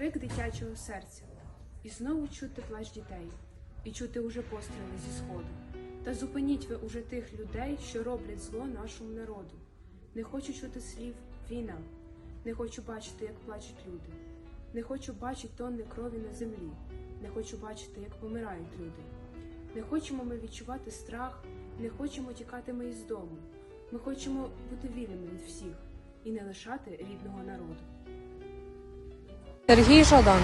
крик дитячого серця, і знову чути плач дітей, і чути уже постріли зі сходу. Та зупиніть ви уже тих людей, що роблять зло нашому народу. Не хочу чути слів війна, не хочу бачити, як плачуть люди. Не хочу бачити тонни крові на землі, не хочу бачити, як помирають люди. Не хочемо ми відчувати страх, не хочемо тікати ми із дому. Ми хочемо бути вільними від всіх і не лишати рідного народу. Сергій Жадан,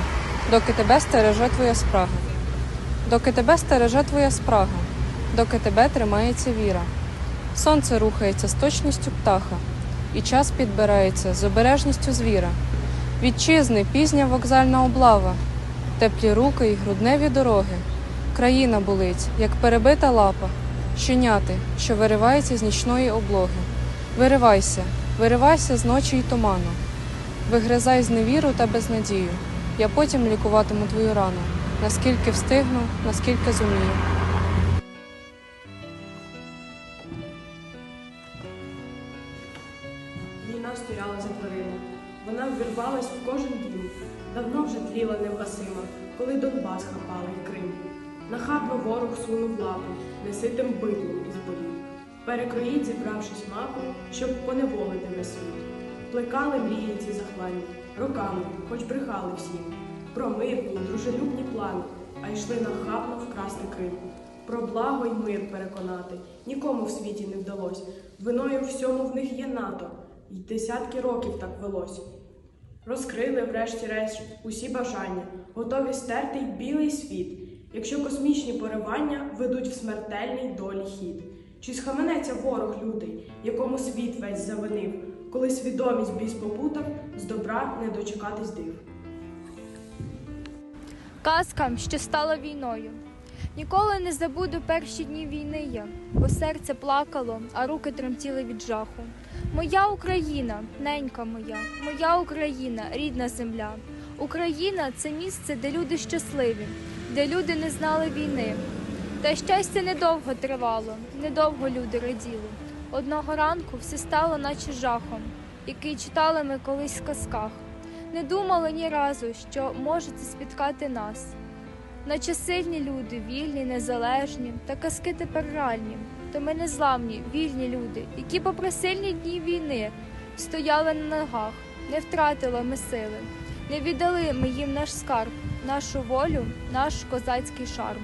доки тебе стереже твоя спрага, доки тебе стереже твоя спрага, доки тебе тримається віра. Сонце рухається з точністю птаха, і час підбирається з обережністю звіра. Вітчизни пізня вокзальна облава, теплі руки й грудневі дороги. Країна болить, як перебита лапа, щеняти, що виривається з нічної облоги. Виривайся, виривайся з ночі й туману. Вигризай з невіру та безнадію. Я потім лікуватиму твою рану, наскільки встигну, наскільки зумію. Війна стояла за дверима. Вона ввірвалась в кожен дім. Давно вже тліла невгасима, коли Донбас хапали й Крим. Нахабно ворог сунув лапу, неситим битлом із болів. Перекроїть, зібравшись мапу, щоб поневолити світ. Плекали мрії ці захлані, роками, хоч брехали всім. Про мирні, дружелюбні плани, а йшли нахабно вкрасти Крим. Про благо й мир переконати нікому в світі не вдалось. Виною всьому в них є НАТО, й десятки років так велось. Розкрили, врешті-решт, усі бажання, готові стерти й білий світ, якщо космічні поривання ведуть в смертельний долі хід. Чи схаменеться ворог лютий, якому світ весь завинив, коли свідомість біс попутав, з добра не дочекатись див. Казка, що стала війною. Ніколи не забуду перші дні війни я, бо серце плакало, а руки тремтіли від жаху. Моя Україна, ненька моя, моя Україна, рідна земля. Україна це місце, де люди щасливі, де люди не знали війни. Та щастя недовго тривало, недовго люди раділи. Одного ранку все стало, наче жахом, який читали ми колись в казках. Не думали ні разу, що може це спіткати нас. Наче сильні люди, вільні, незалежні, та казки тепер реальні. То ми незламні, вільні люди, які, попри сильні дні війни, стояли на ногах, не втратили ми сили, не віддали ми їм наш скарб, нашу волю, наш козацький шарм.